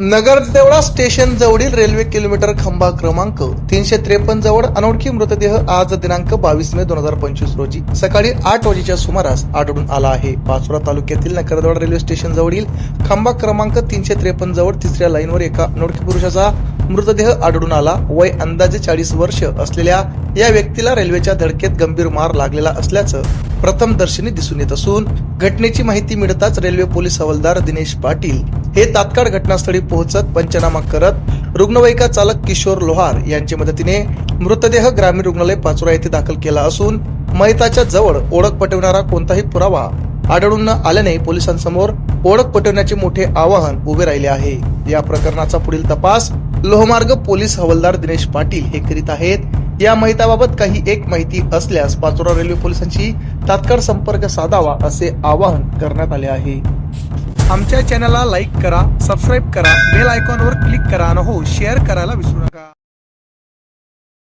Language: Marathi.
नगरदेवळा स्टेशन जवळील रेल्वे किलोमीटर खंबा क्रमांक तीनशे त्रेपन्न जवळ अनोळखी मृतदेह आज दिनांक बावीस मे दोन हजार पंचवीस रोजी सकाळी आठ वाजेच्या सुमारास आढळून आला आहे. पाचोरा तालुक्यातील नकरदेवळा रेल्वे स्टेशन जवळील खांबा क्रमांक तीनशे त्रेपन्न जवळ तिसऱ्या लाईनवर एका अनोळखी पुरुषाचा मृतदेह आढळून आला. वय अंदाजे चाळीस वर्ष असलेल्या या व्यक्तीला रेल्वेच्या धडकेत गंभीर मार लागलेला असल्याचं प्रथमदर्शनी दिसून येत असून घटनेची माहिती मिळताच रेल्वे पोलीस हवालदार दिनेश पाटील हे तात्काळ घटनास्थळी पोहोचत पंचनामा करत रुग्णवाहिका चालक किशोर लोहार यांच्या मदतीने मृतदेह ग्रामीण रुग्णालय पाचोरा येथे दाखल केला असून मयताच्या जवळ ओळख पटवणारा कोणताही पुरावा आढळून न आल्याने पोलिसांसमोर ओळख पटवण्याचे मोठे आवाहन उभे राहिले आहे. या प्रकरणाचा पुढील तपास लोहमार्ग पोलीस हवालदार दिनेश पाटील हे करीत आहेत. या माहिताबाबत काही एक माहिती असल्यास पाचोरा रेल्वे पोलिसांशी तात्काळ संपर्क साधावा असे आवाहन करण्यात आले आहे. आमच्या चॅनलला लाईक करा सबस्क्राईब करा बेल आयकॉनवर क्लिक करा आणि हो शेअर करायला विसरू नका.